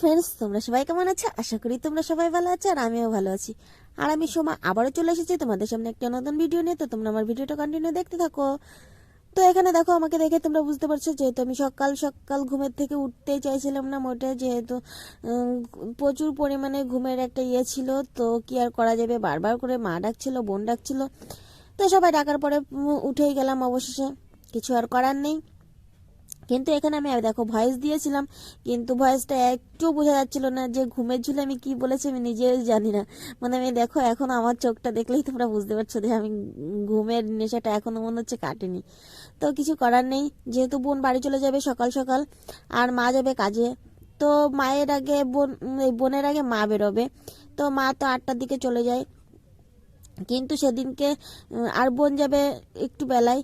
Friends তোমরা সবাই কেমন আছো? আশা করি তোমরা সবাই ভালো আছো আর আমিও ভালো আছি। আর আমি সোমা আবারও চলে এসেছি তোমাদের সামনে একটা নতুন ভিডিও নিয়ে, তো তোমরা আমার ভিডিওটা কন্টিনিউ দেখতে থাকো। তো এখানে দেখো, আমাকে দেখে তোমরা বুঝতে পারছ, যেহেতু আমি সকাল সকাল ঘুমের থেকে উঠতেই চাইছিলাম না মোটে, যেহেতু প্রচুর পরিমাণে ঘুমের একটা ইয়ে ছিল, তো কি আর করা যাবে? বারবার করে মা ডাকছিল, বোন ডাকছিল। তো সবাই ডাকার পরে উঠেই গেলাম অবশেষে। কিছু আর করার নেই। কিন্তু এখানে আমি দেখো ভয়েস দিয়েছিলাম, কিন্তু ভয়েসটা একটু বোঝা যাচ্ছিল না যে ঘুমের ঝুলে আমি কি বলেছি আমি নিজেও জানি না। মানে আমি দেখো, এখন আমার চোখটা দেখলেই তোমরা বুঝতে পারছ যে আমি ঘুমের নেশাটা এখনও মনে হচ্ছে কাটেনি। তো কিছু করার নেই, যেহেতু বোন বাড়ি চলে যাবে সকাল সকাল, আর মা যাবে কাজে। তো মায়ের আগে বোন বোনের আগে মা বেরোবে। তো মা তো আটটার দিকে চলে যায়। কিন্তু সেদিনকে আর বোন যাবে একটু বেলায়।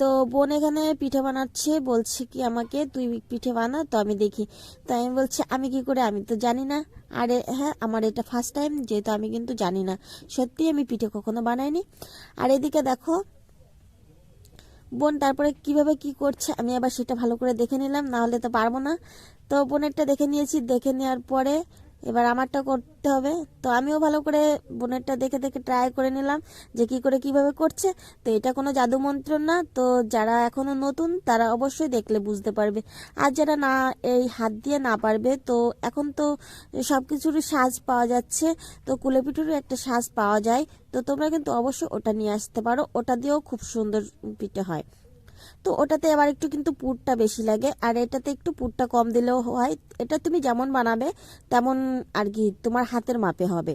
তো বোন এখানে পিঠে বানাচ্ছে, বলছে কি আমাকে, তুই পিঠে বানা, তো আমি দেখি। তো আমি বলছি, আমি কি করে, আমি তো জানি না। আর হ্যাঁ আমার এটা ফার্স্ট টাইম যেহেতু আমি কিন্তু জানি না। সত্যি আমি পিঠে কখনো বানাইনি। আর এদিকে দেখো, বোন তারপরে কীভাবে কি করছে, আমি আবার সেটা ভালো করে দেখে নিলাম, না হলে তো পারব না। তো বোনেরটা দেখে নিয়েছি, দেখে নেওয়ার পরে এবার আমারটা করতে হবে। তো আমিও ভালো করে বোনেরটা দেখে দেখে ট্রাই করে নিলাম যে কি করে কীভাবে করছে। তো এটা কোনো জাদু মন্ত্র না। তো যারা এখনও নতুন, তারা অবশ্যই দেখলে বুঝতে পারবে। আর যারা না, এই হাত দিয়ে না পারবে, তো এখন তো সব কিছুরই সাজ পাওয়া যাচ্ছে। তো কুলেপিঠেরও একটা সাজ পাওয়া যায়। তো তোমরা কিন্তু অবশ্যই ওটা নিয়ে আসতে পারো। ওটা দিয়েও খুব সুন্দর পিঠে হয়। তো ওটাতে আবার একটু কিন্তু পুরটা বেশি লাগে। আর এটাতে একটু পুরটা কম দিলেও হয়। এটা তুমি যেমন বানাবে, তেমন আর কি তোমার হাতের মাপে হবে।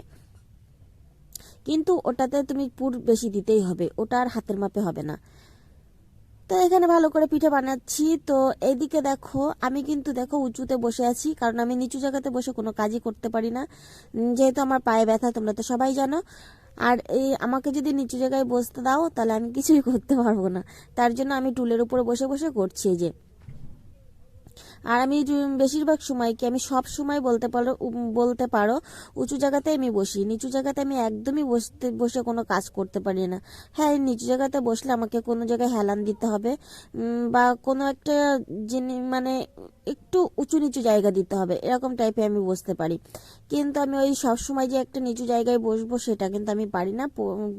কিন্তু ওটাতে তুমি পুর বেশি দিতেই হবে। ওটা আর হাতের মাপে হবে না। তো এখানে ভালো করে পিঠে বানাচ্ছি। তো এইদিকে দেখো, আমি কিন্তু দেখো উঁচুতে বসে আছি। কারণ আমি নিচু জায়গাতে বসে কোনো কাজই করতে পারি না। যেহেতু আমার পায়ে ব্যথা, তোমরা তো সবাই জানো। আর এই আমাকে যদি নিচু জায়গায় বসতে দাও, তাহলে আমি কিছুই করতে পারব না। তার জন্য আমি টুলের উপরে বসে বসে করছি যে। আর আমি বেশিরভাগ সময় কি আমি সব সময় বলতে পারো বলতে পারো, উঁচু জায়গাতে আমি বসি, নিচু জায়গাতে আমি একদমই বসতে, বসে কোনো কাজ করতে পারি না। হ্যাঁ নিচু জায়গাতে বসলে আমাকে কোনো জায়গায় হেলান দিতে হবে বা কোনো একটা জিনিস মানে একটু উঁচু নিচু জায়গা দিতে হবে, এরকম টাইপে আমি বসতে পারি। কিন্তু আমি ওই সব সময় যে একটা নিচু জায়গায় বসবো সেটা কিন্তু আমি পারি না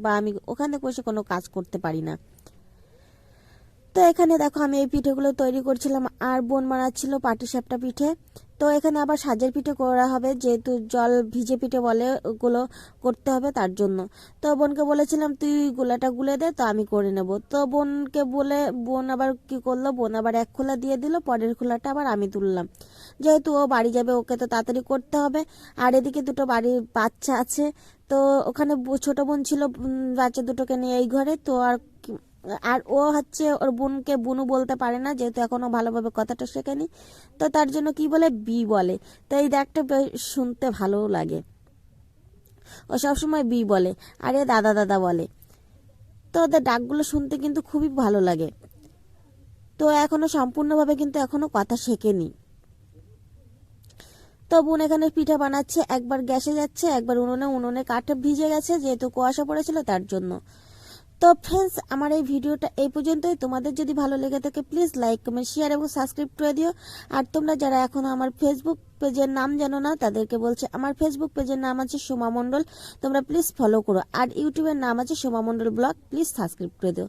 বা আমি ওখানে বসে কোনো কাজ করতে পারি না। তো এখানে দেখো আমি এই পিঠেগুলো তৈরি করছিলাম, আর বোন বানাচ্ছিল পাটিসাপটা পিঠে। তো এখানে আবার সাজের পিঠে করা হবে, যেহেতু জল ভিজে পিঠে বলে ওগুলো করতে হবে তার জন্য। তো বোনকে বলেছিলাম, তুই গোলাটা গুলে দে, তো আমি করে নেব। তো বোনকে বলে, বোন আবার কি করল, বোন আবার এক খোলা দিয়ে দিল, পরের খোলাটা আবার আমি তুললাম। যেহেতু ও বাড়ি যাবে, ওকে তো তাড়াতাড়ি করতে হবে। আর এদিকে দুটো বাড়ির বাচ্চা আছে, তো ওখানে ছোট বোন ছিল বাচ্চা দুটোকে নিয়ে এই ঘরে, তো আর আর ও হচ্ছে ওর বোনকে বুনু বলতে পারে না, যেহেতু এখনও ভালোভাবে কথাটা শেখেনি। তো তার জন্য কি বলে? বি বলে। তো এই বেশ শুনতে ভালোও লাগে। ও সবসময় বি বলে। আর এ দাদা দাদা বলে। তো ওদের ডাকগুলো শুনতে কিন্তু খুবই ভালো লাগে। তো এখনও সম্পূর্ণভাবে কিন্তু এখনও কথা শেখেনি। তো বোন এখানে পিঠা বানাচ্ছে। একবার গ্যাসে যাচ্ছে, একবার উনুনে উনুনে কাঠে ভিজে গেছে, যেহেতু কুয়াশা পড়েছিল তার জন্য। তো ফ্রেন্ডস আমার এই ভিডিওটা এই পর্যন্তই। তোমাদের যদি ভালো লেগে থাকে প্লিজ লাইক কমেন্ট শেয়ার এবং সাবস্ক্রাইব করে দিও। আর তোমরা যারা এখনও আমার ফেসবুক পেজের নাম জানো না, তাদেরকে বলছে, আমার ফেসবুক পেজের নাম আছে সোমা মণ্ডল। তোমরা প্লিজ ফলো করো। আর ইউটিউবের নাম আছে Soma Mondal vlog please subscribe করে দিও।